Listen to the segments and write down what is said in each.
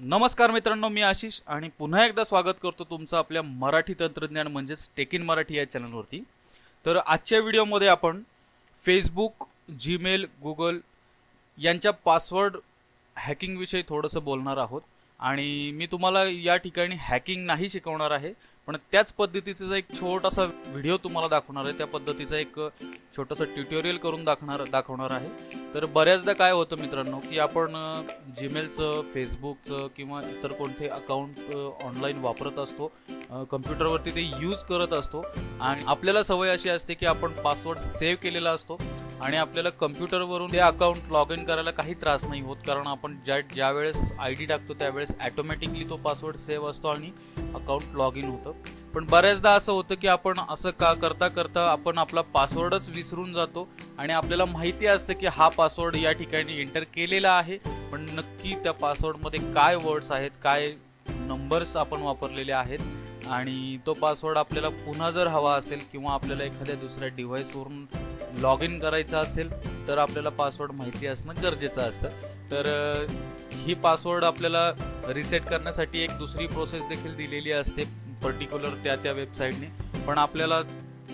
नमस्कार मित्रांनो मी आशिष आणि पुन्हा एकदा स्वागत करतो तुमचं आपल्या मराठी तंत्रज्ञान म्हणजेच टेक इन मराठी या चॅनलवरती. तर आजच्या व्हिडिओमध्ये आपण फेसबुक जीमेल गुगल यांच्या पासवर्ड हॅकिंगविषयी थोडंसं बोलणार आहोत. आणि मी तुम्हाला या ठिकाणी हॅकिंग नाही शिकवणार आहे पण त्याच पद्धतीचा एक छोटासा व्हिडिओ तुम्हाला दाखवणार आहे. त्या पद्धतीचा एक छोटंसं ट्युटोरियल करून दाखवणार दाखवणार आहे. तर बऱ्याचदा काय होतं मित्रांनो की आपण जीमेलचं फेसबुकचं किंवा इतर कोणते अकाउंट ऑनलाईन वापरत असतो कम्प्युटरवरती ते यूज करत असतो. आणि आपल्याला सवय अशी असते की आपण पासवर्ड सेव्ह केलेला असतो. आणि आपल्याला कम्प्युटरवरून ते अकाउंट लॉग इन करायला काही त्रास नाही होत कारण आपण ज्या ज्या वेळेस आय डी टाकतो त्यावेळेस ॲटोमॅटिकली तो पासवर्ड सेव्ह असतो आणि अकाउंट लॉग इन होतं. पण बऱ्याचदा असं होतं की आपण असं का करता करता आपण आपला पासवर्डच विसरून जातो आणि आपल्याला माहिती असतं की हा पासवर्ड या ठिकाणी एंटर केलेला आहे पण नक्की त्या पासवर्डमध्ये काय वर्ड्स आहेत काय नंबर्स आपण वापरलेले आहेत आणि तो पासवर्ड आपल्याला पुन्हा जर हवा असेल किंवा आपल्याला एखाद्या दुसऱ्या डिव्हाइसवरून लॉग इन करायचं असेल तर आपल्याला पासवर्ड माहिती असणं गरजेचं असतं. तर ही पासवर्ड आपल्याला रिसेट करण्यासाठी एक दुसरी प्रोसेस देखील दिलेली असते पर्टिक्युलर त्या त्या वेबसाईटने पण आपल्याला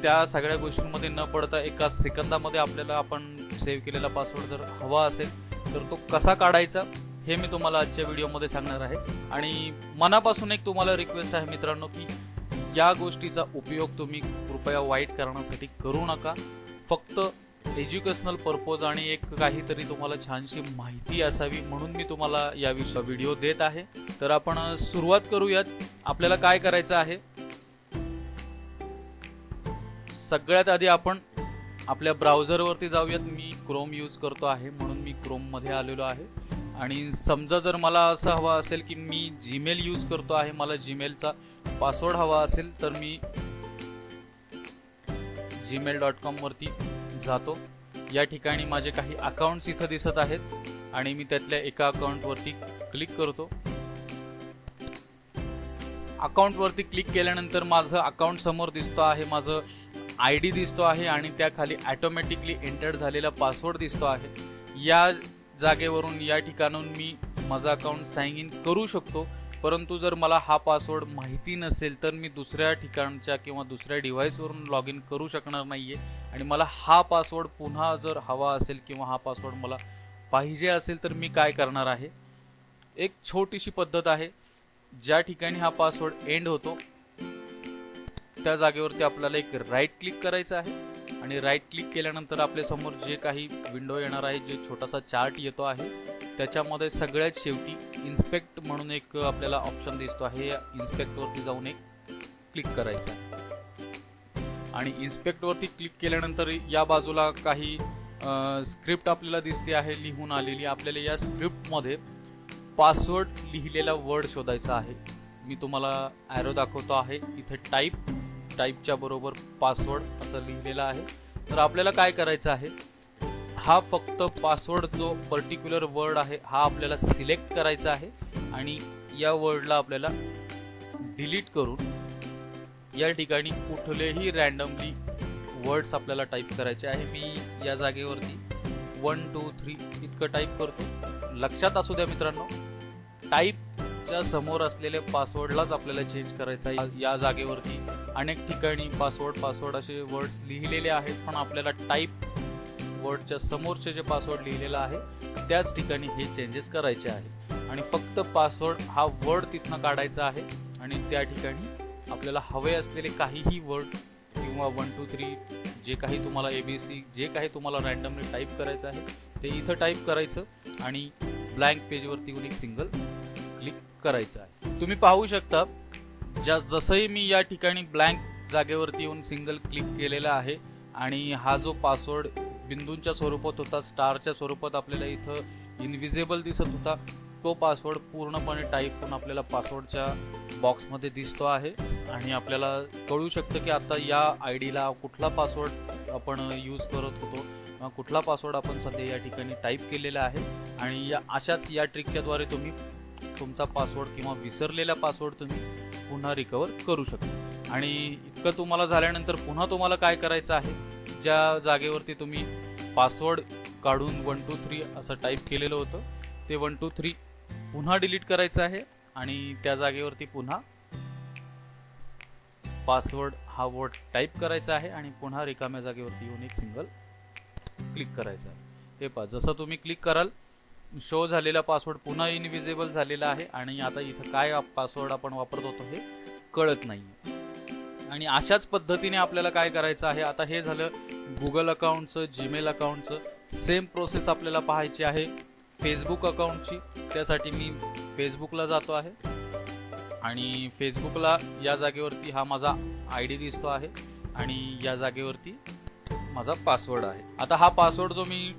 त्या सगळ्या गोष्टींमध्ये न पडता एका सेकंदामध्ये आपल्याला आपण सेव्ह केलेला पासवर्ड जर हवा असेल तर तो कसा काढायचा हे मी तुम्हाला आजच्या व्हिडिओमध्ये सांगणार आहे. आणि मनापासून एक तुम्हाला रिक्वेस्ट आहे मित्रांनो की या गोष्टीचा उपयोग तुम्ही कृपया वाईट करण्यासाठी करू नका. फक्त एज्युकेशनल पर्पज आणि एक काहीतरी तुम्हाला छानशी माहिती असावी म्हणून मी तुम्हाला याविषयी व्हिडिओ देत आहे. तर आपण सुरुवात करूयात. आपल्याला काय करायचं आहे? सगळ्यात आधी आपण आपल्या ब्राउझरवरती जाऊयात. मी क्रोम यूज करतो आहे म्हणून मी क्रोममध्ये आलेलो आहे. आणि समजा जर मला असं हवा असेल की मी जीमेल यूज करतो आहे मला जीमेलचा पासवर्ड हवा असेल तर मी जीमेल डॉट कॉमवरती जातो. या ठिकाणी माझे काही अकाउंट्स इथं दिसत आहेत आणि मी त्यातल्या एका अकाउंटवरती क्लिक करतो. अकाउंटवरती क्लिक केल्यानंतर माझं अकाउंट समोर दिसतो आहे माझं आय डी दिसतो आहे आणि त्याखाली ॲटोमॅटिकली एंटर झालेला पासवर्ड दिसतो आहे. या जागेवरून या ठिकाणून मी माझं अकाउंट साईन इन करू शकतो. परंतु जर मला हा पासवर्ड माहिती नसेल तर मी दुसऱ्या ठिकाणच्या किंवा दुसऱ्या डिव्हाइसवरून लॉग इन करू शकणार नाही आहे आणि मला हा पासवर्ड पुन्हा जर हवा असेल किंवा हा पासवर्ड मला पाहिजे असेल तर मी काय करणार आहे? एक छोटीशी पद्धत आहे. ज्या ठिकाणी हा पासवर्ड एंड होतो त्या जागेवरती आपल्याला एक राईट क्लिक करायचं आहे. आणि राईट क्लिक केल्यानंतर आपल्यासमोर जे काही विंडो येणार आहे जे छोटासा चार्ट येतो आहे त्याच्यामध्ये सगळ्यात शेवटी इन्स्पेक्ट म्हणून एक आपल्याला ऑप्शन दिसतो आहे. या इन्स्पेक्टवरती जाऊन एक क्लिक करायचं आहे. आणि इन्स्पेक्टवरती क्लिक केल्यानंतर या बाजूला काही स्क्रिप्ट आपल्याला दिसते आहे लिहून आलेली. आपल्याला या स्क्रिप्टमध्ये पासवर्ड लिहिलेला वर्ड शोधायचा आहे. मी तुम्हाला ॲरो दाखवतो आहे. इथे टाईप टाईपच्या बरोबर पासवर्ड असं लिहिलेलं आहे. तर आपल्याला काय करायचं आहे? हा फक्त पासवर्ड जो पर्टिक्युलर वर्ड आहे हा आपल्याला सिलेक्ट करायचा आहे आणि या वर्डला आपल्याला डिलीट करून या ठिकाणी कुठलेही रॅन्डमली वर्ड्स आपल्याला टाईप करायचे आहे. मी या जागेवरती वन टू थ्री इतकं टाईप करतो. लक्षात असू द्या मित्रांनो टाईपच्या समोर असलेल्या पासवर्डलाच आपल्याला चेंज करायचा आहे. या जागेवरती अनेक ठिकाणी पासवर्ड पासवर्ड असे वर्ड्स लिहिलेले आहेत पण आपल्याला टाईप वर्डच्या समोरचे जे पासवर्ड लिहिलेला आहे त्याच ठिकाणी हे चेंजेस करायचे आहे. आणि फक्त पासवर्ड हा वर्ड तिथनं काढायचा आहे आणि त्या ठिकाणी आपल्याला हवे असलेले काहीही वर्ड किंवा वन टू थ्री जे काही तुम्हाला ए बी सी जे काही तुम्हाला रॅन्डमली टाईप करायचं आहे ते इथं टाईप करायचं आणि ब्लँक पेजवरती येऊन एक सिंगल क्लिक करायचं आहे. तुम्ही पाहू शकता ज्या जसंही मी या ठिकाणी ब्लँक जागेवरती येऊन सिंगल क्लिक केलेला आहे आणि हा जो पासवर्ड बिंदूंच्या स्वरूपात होता स्टारच्या स्वरूपात आपल्याला इथं इनविजिबल दिसत होता. तो पासवर्ड पूर्णपणे टाईप करून आपल्याला पासवर्डच्या बॉक्समध्ये दिसतो आहे. आणि आपल्याला कळू शकतं की आता या आय डीला कुठला पासवर्ड आपण यूज करत होतो किंवा कुठला पासवर्ड आपण सध्या या ठिकाणी टाईप केलेला आहे. आणि या अशाच या ट्रिकच्याद्वारे तुम्ही तुमचा पासवर्ड किंवा विसरलेला पासवर्ड तुम्ही पुन्हा रिकवर करू शकता. आणि इतकं तुम्हाला झाल्यानंतर पुन्हा तुम्हाला काय करायचं आहे? ज्या जागेवरती तुम्ही पासवर्ड काढून वन टू थ्री असं टाईप केलेलं होतं. ते वन टू थ्री पुन्हा डिलीट करायचं आहे आणि त्या जागेवरती पुन्हा पासवर्ड हा वर्ड टाईप करायचा आहे आणि पुन्हा रिकाम्या जागेवरती येऊन एक सिंगल क्लिक करायचं आहे. हे पहा जसं तुम्ही क्लिक कराल शो झालेला पासवर्ड पुन्हा इनविजिबल झालेला आहे आणि आता इथं काय पासवर्ड आपण वापरत होतो हे कळत नाही आणि अशाच पद्धतीने आपल्याला काय करायचं आहे? आता हे झालं गुगल अकाउंटचं जीमेल अकाउंटचं सेम प्रोसेस आपल्याला पाहायची आहे. फेसबुक अकाउंटची त्यासाठी मी फेसबुकला जातो आहे. आणि फेसबुकला या जागेवरती हा माझा आय डी दिसतो आहे. आणि या जागेवरती माझा पासवर्ड आहे. आता हा पासवर्ड जो मी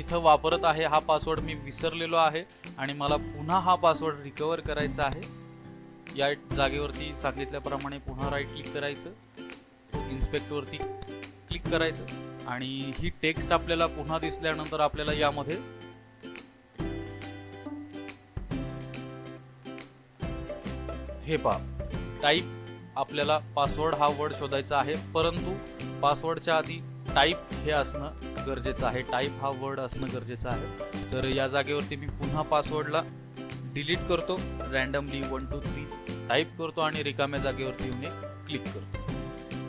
इथं वापरत आहे हा पासवर्ड मी विसरलेलो आहे. आणि मला पुन्हा हा पासवर्ड रिकवर करायचा आहे. या जागेवरती सांगितल्याप्रमाणे पुन्हा राईट क्लिक करायचं. इन्स्पेक्टवरती क्लिक करायचं. आणि ही टेक्स्ट आपल्याला पुन्हा दिसल्यानंतर आपल्याला यामध्ये हे पहा. टाईप आपल्याला पासवर्ड हा वर्ड शोधायचा आहे. परंतु पासवर्डच्या आधी टाईप हे असणं गरजेचं आहे. टाईप हा वर्ड असणं गरजेचं आहे. तर या जागेवरती मी पुन्हा पासवर्डला डिलीट करतो. Randomly one two three type करतो आणि रिकाम्या जागेवरती येऊन क्लिक करतो.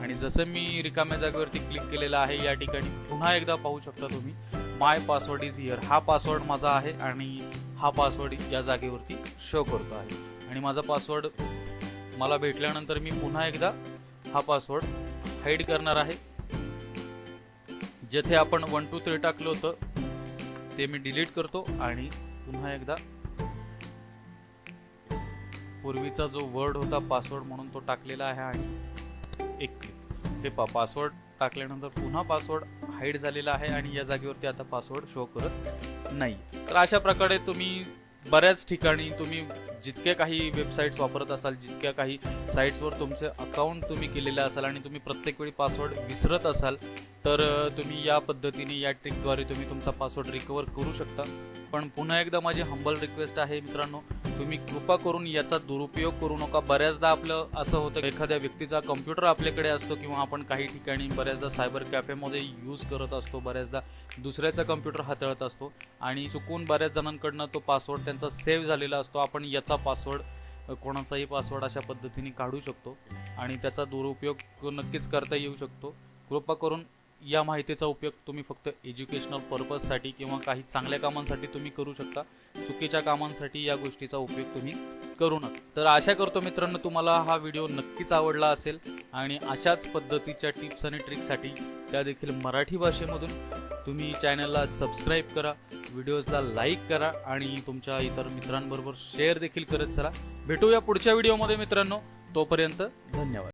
आणि जसं मी रिकाम्या जागेवरती क्लिक केलेलं आहे या ठिकाणी पुन्हा एकदा पाहू शकता तुम्ही माय पासवर्ड इज हिअर हा पासवर्ड माझा आहे आणि हा पासवर्ड या जागेवरती शो करतो आहे. आणि माझा पासवर्ड मला भेटल्यानंतर मी पुन्हा एकदा हा पासवर्ड हाईड करणार आहे. जेथे आपण वन टू थ्री टाकलं होतं ते मी डिलीट करतो आणि पुन्हा एकदा पूर्वीचा जो वर्ड होता पासवर्ड म्हणून तो टाकलेला आहे आणि एक क्लिक हे पा पासवर्ड टाकल्यानंतर पुन्हा पासवर्ड हाईड झालेला आहे आणि या जागेवरती आता पासवर्ड शो करत नाही. तर अशा प्रकारे तुम्ही बऱ्याच ठिकाणी तुम्ही जितके काही वेबसाईट्स वापरत असाल जितक्या काही साईट्सवर तुमचे अकाउंट तुम्ही केलेलं असाल आणि तुम्ही प्रत्येक वेळी पासवर्ड विसरत असाल तर तुम्ही या पद्धतीने या ट्रिकद्वारे तुम्ही तुमचा पासवर्ड रिकवर करू शकता. पण पुन्हा एकदा माझी हंबल रिक्वेस्ट आहे मित्रांनो तुम्ही कृपा करून याचा दुरुपयोग करू नका. बऱ्याचदा आपलं असं होतं एखाद्या व्यक्तीचा कम्प्युटर आपल्याकडे असतो किंवा आपण काही ठिकाणी बऱ्याचदा सायबर कॅफेमध्ये यूज करत असतो बऱ्याचदा दुसऱ्याचा कम्प्युटर हाताळत असतो आणि चुकून बऱ्याच जणांकडनं तो पासवर्ड त्यांचा सेव्ह झालेला असतो. आपण याचा पासवर्ड कोणाचाही पासवर्ड अशा पद्धतीने काढू शकतो आणि त्याचा दुरुपयोग नक्कीच करता येऊ शकतो. कृपा करून या माहितीचा उपयोग तुम्ही फक्त एज्युकेशनल पर्पजसाठी किंवा काही चांगल्या कामांसाठी तुम्ही करू शकता. चुकीच्या कामांसाठी या गोष्टीचा उपयोग तुम्ही करू नका. तर आशा करतो मित्रांनो तुम्हाला हा व्हिडिओ नक्कीच आवडला असेल आणि अशाच पद्धतीच्या टिप्स आणि ट्रिकसाठी त्या देखील मराठी भाषेमधून तुम्ही चॅनलला सबस्क्राईब करा व्हिडिओजला लाईक करा आणि तुमच्या इतर मित्रांबरोबर शेअर देखील करत चला. भेटूया पुढच्या व्हिडिओमध्ये मित्रांनो. तोपर्यंत धन्यवाद.